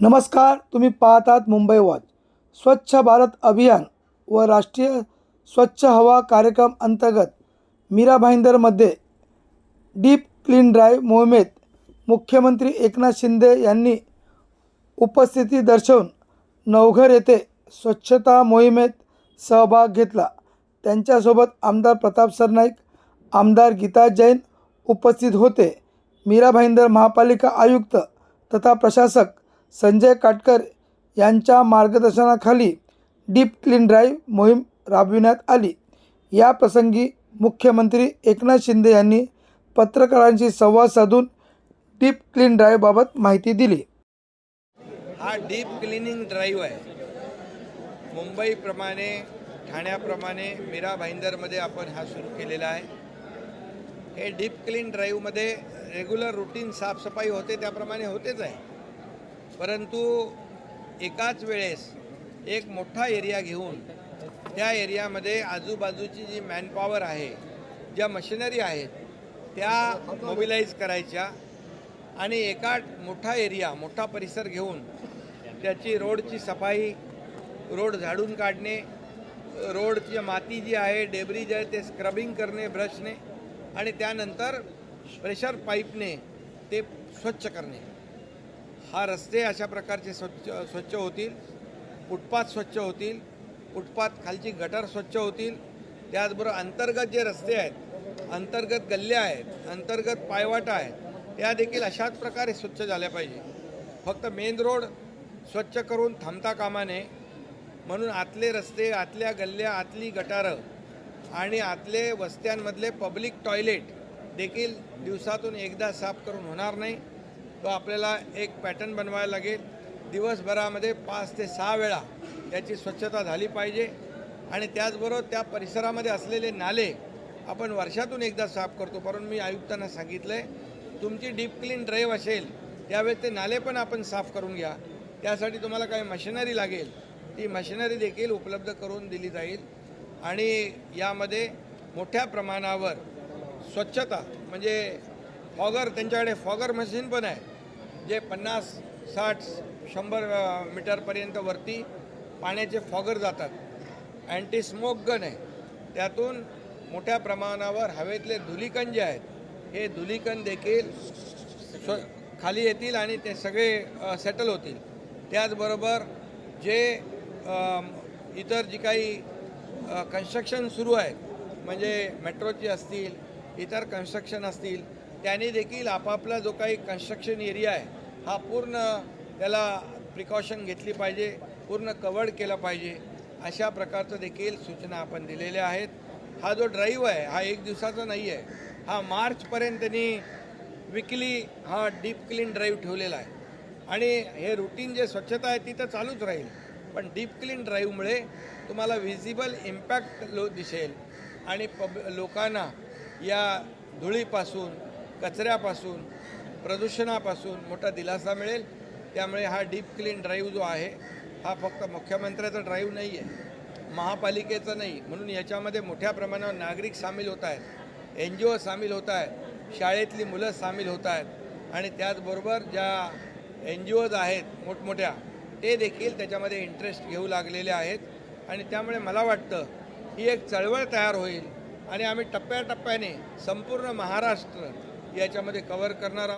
नमस्कार तुम्ही पाहतात मुंबई वॉच. स्वच्छ भारत अभियान व राष्ट्रीय स्वच्छ हवा कार्यक्रम अंतर्गत मीरा भाईंदरमध्ये डीप क्लीन ड्राईव्ह मोहिमेत मुख्यमंत्री एकनाथ शिंदे यांनी उपस्थिती दर्शवून नवघर येथे स्वच्छता मोहिमेत सहभाग घेतला. त्यांच्यासोबत आमदार प्रताप सरनाईक आमदार गीता जैन उपस्थित होते. मीरा भाईंदर महापालिका आयुक्त तथा प्रशासक संजय काटकर यांच्या मार्गदर्शनाखाली डीप क्लीन ड्राईव्ह मोहीम राबविण्यात आली. या प्रसंगी मुख्यमंत्री एकनाथ शिंदे यांनी पत्रकारांशी संवाद साधून डीप क्लीन ड्राईव्हबाबत माहिती दिली. हा डीप क्लिनिंग ड्राईव्ह आहे. मुंबईप्रमाणे ठाण्याप्रमाणे मीरा भाईंदरमध्ये आपण हा सुरू केलेला आहे. हे डीप क्लीन ड्राईव्हमध्ये रेग्युलर रुटीन साफसफाई होते त्याप्रमाणे होतेच आहे. परंतु एकाच वेळेस एक मोठा एरिया घेऊन त्या एरियामध्ये आजूबाजूची जी मॅनपॉवर आहे ज्या मशिनरी आहेत त्या मोबिलाईज करायच्या आणि एका मोठा एरिया मोठा परिसर घेऊन त्याची रोडची सफाई रोड झाडून काढणे रोडची माती जी आहे डेबरी जे आहे ते स्क्रबिंग करणे ब्रशने आणि त्यानंतर प्रेशर पाईपने ते स्वच्छ करणे. हा रस्ते अशा प्रकारचे स्वच्छ स्वच्छ होतील. फुटपाथ स्वच्छ होतील. फुटपाथ खालची गटर स्वच्छ होतील. त्याचबरोबर अंतर्गत जे रस्ते आहेत अंतर्गत गल्ल्या आहेत अंतर्गत पायवाटा आहेत त्या देखील अशाच प्रकारे स्वच्छ झाल्या पाहिजे. फक्त मेन रोड स्वच्छ करून थांबता कामा नये. म्हणून आतले रस्ते आतल्या गल्ल्या आतली गटारं आणि आतले वस्त्यांमधले पब्लिक टॉयलेट देखील दिवसातून एकदा साफ करून होणार नाही. तो आपल्याला एक पॅटर्न बनवायला लागेल. दिवसभरामध्ये पाच ते सहा वेळा त्याची स्वच्छता झाली पाहिजे. आणि त्याचबरोबर त्या परिसरामध्ये असलेले नाले आपण वर्षातून एकदा साफ करतो. परंतु मी आयुक्तांना सांगितलं आहे तुमची डीप क्लीन ड्राईव्ह असेल त्यावेळेस ते नाले पण आपण साफ करून घ्या. त्यासाठी तुम्हाला काही मशिनरी लागेल. ती मशिनरी देखील उपलब्ध करून दिली जाईल. आणि यामध्ये मोठ्या प्रमाणावर स्वच्छता म्हणजे फॉगर त्यांच्याकडे फॉगर मशीन पण आहे जे पन्नास साठ शंभर मीटरपर्यंत वरती पाण्याचे फॉगर जातात. अँटी स्मोक गन आहे. त्यातून मोठ्या प्रमाणावर हवेतले धुलीकण जे आहेत हे धुलीकण देखील स्व खाली येतील आणि ते सगळे सेटल होतील. त्याचबरोबर जे इतर जी काही कन्स्ट्रक्शन सुरू आहेत म्हणजे मेट्रोची असतील इतर कन्स्ट्रक्शन असतील त्याने देखील आपापला जो काही कन्स्ट्रक्शन एरिया आहे हा पूर्ण त्याला प्रिकॉशन घेतली पाहिजे पूर्ण कवर्ड केला पाहिजे अशा प्रकारचं देखील सूचना आपण दिलेल्या आहेत. हा जो ड्राईव्ह आहे हा एक दिवसाचा नाही आहे. हा मार्चपर्यंत त्यांनी विकली हा डीप क्लीन ड्राईव्ह ठेवलेला आहे. आणि हे रुटीन जे स्वच्छता आहे ती तर चालूच राहील. पण डीप क्लीन ड्राईव्हमुळे तुम्हाला विजिबल इम्पॅक्ट लो दिसेल. आणि पब लोकांना या धुळीपासून कचऱ्यापासून प्रदूषणापासून मोठा दिलासा मिळेल. त्यामुळे हा डीप क्लीन ड्राईव्ह जो आहे हा फक्त मुख्यमंत्र्याचा ड्राईव्ह नाही आहे महापालिकेचा नाही. म्हणून याच्यामध्ये मोठ्या प्रमाणावर नागरिक सामील होत आहेत एन जी ओ सामील होत आहेत शाळेतली मुलं सामील होत आहेत. आणि त्याचबरोबर ज्या एन जी ओज आहेत मोठमोठ्या ते देखील त्याच्यामध्ये इंटरेस्ट घेऊ लागलेले आहेत. आणि त्यामुळे मला वाटतं ही एक चळवळ तयार होईल. आणि आम्ही टप्प्याटप्प्याने संपूर्ण महाराष्ट्र याच्यामध्ये कवर करणार आहोत